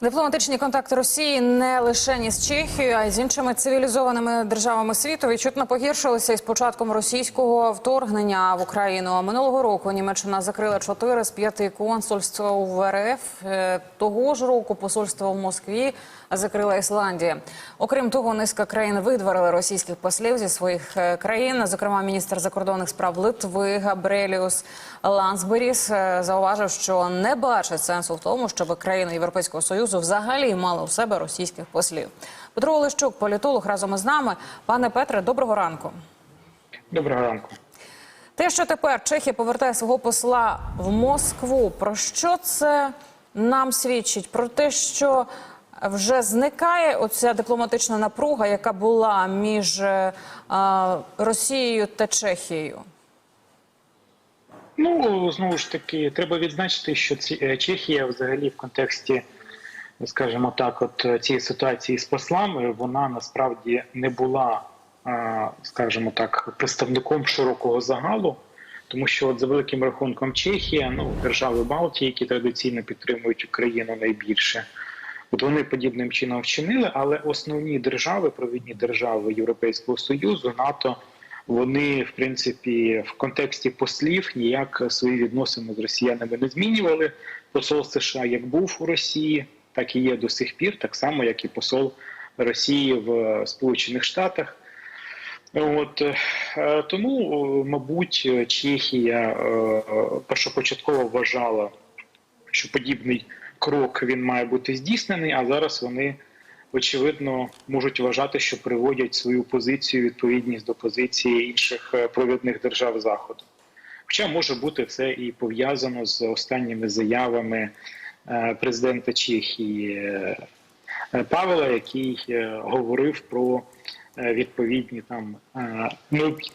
Дипломатичні контакти Росії не лише ні з Чехією, а й з іншими цивілізованими державами світу відчутно погіршилися із початком російського вторгнення в Україну. Минулого року Німеччина закрила чотири з п'яти консульств в РФ. Е, Того ж року посольство в Москві закрила Ісландія. Окрім того, низка країн видворили російських послів зі своїх е, країн. Зокрема, міністр закордонних справ Литви Габреліус Лансберіс е, зауважив, що не бачить сенсу в тому, щоб країни Європейського союзу взагалі мали у себе російських послів. Петро Олещук, політолог, разом із нами. Пане Петре, доброго ранку. Доброго ранку. Те, що тепер Чехія повертає свого посла в Москву, про що це нам свідчить? Про те, що вже зникає оця дипломатична напруга, яка була між е, Росією та Чехією. Ну знову ж таки, треба відзначити, що ці е, Чехія, взагалі, в контексті, скажімо так, от е, цієї ситуації з послами, вона насправді не була, е, скажімо так, представником широкого загалу, тому що от за великим рахунком Чехія, ну держави Балтії, які традиційно підтримують Україну найбільше. От вони подібним чином вчинили, але основні держави, провідні держави Європейського союзу, НАТО, вони в принципі в контексті послів ніяк свої відносини з росіянами не змінювали. Посол США як був у Росії, так і є до сих пір, так само як і посол Росії в Сполучених Штатах. От е, тому, е, мабуть, Чехія е, першопочатково вважала, що подібний крок він має бути здійснений, а зараз вони очевидно можуть вважати, що приводять свою позицію відповідність до позиції інших провідних держав заходу. Хоча може бути це і пов'язано з останніми заявами президента Чехії е, Павла, який е, говорив про е, відповідні там е, необх-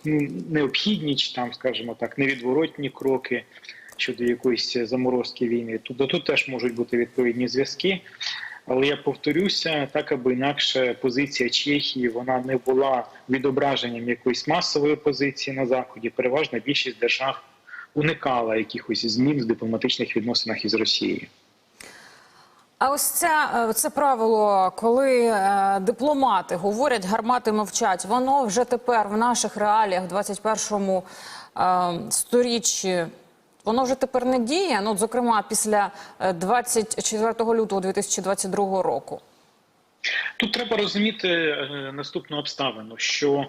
необхідні чи там, скажімо так, невідворотні кроки щодо якоїсь заморозки війни. Тут тут теж можуть бути відповідні зв'язки. Але я повторюся, так або інакше позиція Чехії вона не була відображенням якоїсь масової позиції на заході. Переважна більшість держав уникала якихось змін в дипломатичних відносинах із Росією. А ось ця, е, це правило, коли е, дипломати говорять, гармати мовчать, воно вже тепер в наших реаліях, в 21-му е, сторіччі, воно вже тепер не діє. Ну, зокрема, після е, 24 лютого 2022 року. Тут треба розуміти наступну обставину, що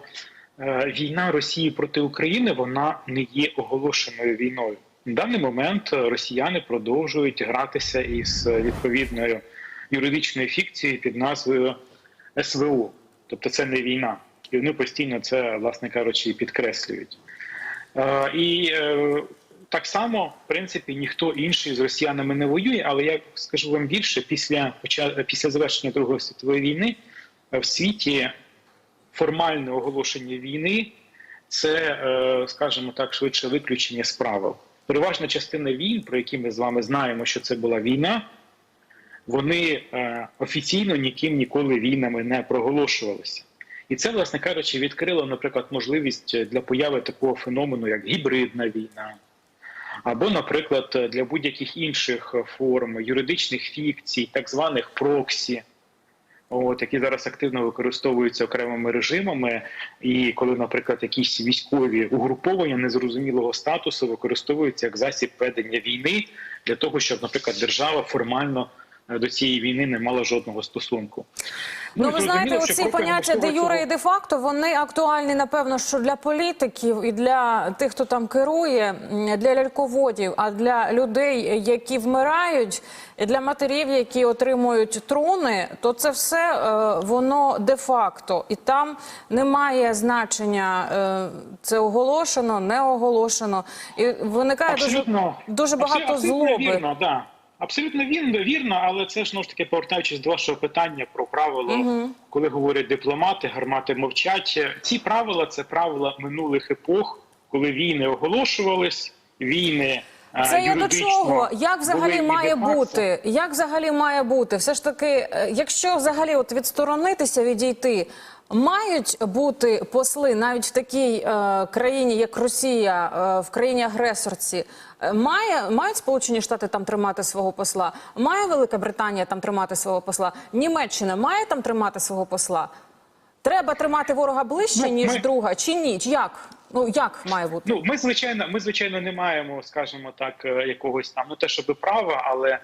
війна Росії проти України вона не є оголошеною війною. На даний момент е, росіяни продовжують гратися із відповідною юридичною фікцією під назвою СВО. Тобто це не війна. І вони постійно це, власне кажучи, підкреслюють. Е, І е, так само, в принципі, ніхто інший з росіянами не воює, але я скажу вам більше, після після завершення Другої світової війни е, в світі формальне оголошення війни це, е, скажімо так, швидше виключення з правил. Переважна частина війн, про які ми з вами знаємо, що це була війна, вони е, офіційно ніким ніколи війнами не проголошувалися. І це, власне кажучи, відкрило, наприклад, можливість для появи такого феномену, як гібридна війна, або, наприклад, для будь-яких інших форм юридичних фікцій, так званих проксі, от, які зараз активно використовуються окремими режимами, і коли, наприклад, якісь військові угруповання незрозумілого статусу використовуються як засіб ведення війни для того, щоб, наприклад, держава формально до цієї війни не мала жодного стосунку. Ну, і ви знаєте, оці поняття де юре і де факто вони актуальні, напевно, що для політиків і для тих, хто там керує, для ляльководів, а для людей, які вмирають, і для матерів, які отримують труни, то це все е, воно де факто, і там немає значення е, це оголошено, не оголошено, і виникає дуже, дуже багато абсолютно злоби. Вірно, да. Абсолютно вірно, вірно, але це ж знову ж таки повертаючись до вашого питання про правило, коли говорять дипломати, гармати мовчать. Ці правила це правила минулих епох, коли війни оголошувались, війни. е, Це я до чого? Як взагалі має бути? Як взагалі має бути? Все ж таки, е, якщо взагалі от відсторонитися, відійти, Мають бути посли навіть в такій е, країні, як Росія, е, в країні агресорці. Е, Має мають Сполучені Штати там тримати свого посла? Має Велика Британія там тримати свого посла? Німеччина має там тримати свого посла? Треба тримати ворога ближче Ну, ніж ми- друга, чи ні? Як? Ну як має бути? Ну, ми звичайно, ми звичайно не маємо, скажімо так, е, якогось там ну те, щоб права, але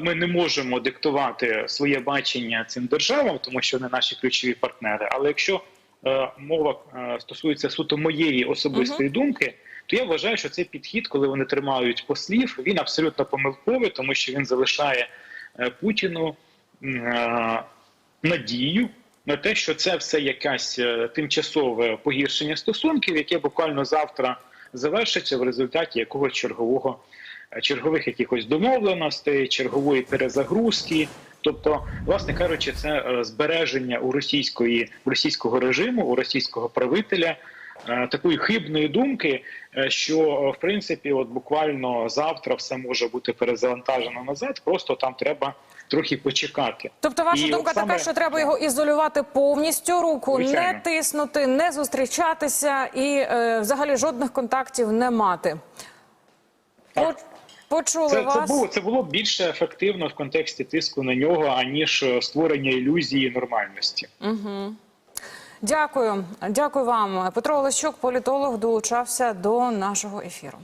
ми не можемо диктувати своє бачення цим державам, тому що вони наші ключові партнери. Але якщо е, мова е, стосується суто моєї особистої думки, то я вважаю, що цей підхід, коли вони тримають послів, він абсолютно помилковий, тому що він залишає е, Путіну е, надію на те, що це все якесь е, тимчасове погіршення стосунків, яке буквально завтра завершиться в результаті якогось чергового е, чергових якихось домовленостей, чергової перезагрузки. Тобто, власне кажучи, це е, збереження у російської у російського режиму, у російського правителя е, такої хибної думки, е, що в принципі, от буквально завтра все може бути перезавантажено назад. Просто там треба трохи почекати. Тобто, ваша І думка саме- така, що треба його ізолювати повністю, руку Звичайно. не тиснути, не зустрічатися і е, взагалі жодних контактів не мати. Так. По- Почули Це, це було це було більше ефективно в контексті тиску на нього, аніж створення ілюзії нормальності. Дякую, дякую вам. Петро Олещук, політолог, долучався до нашого ефіру.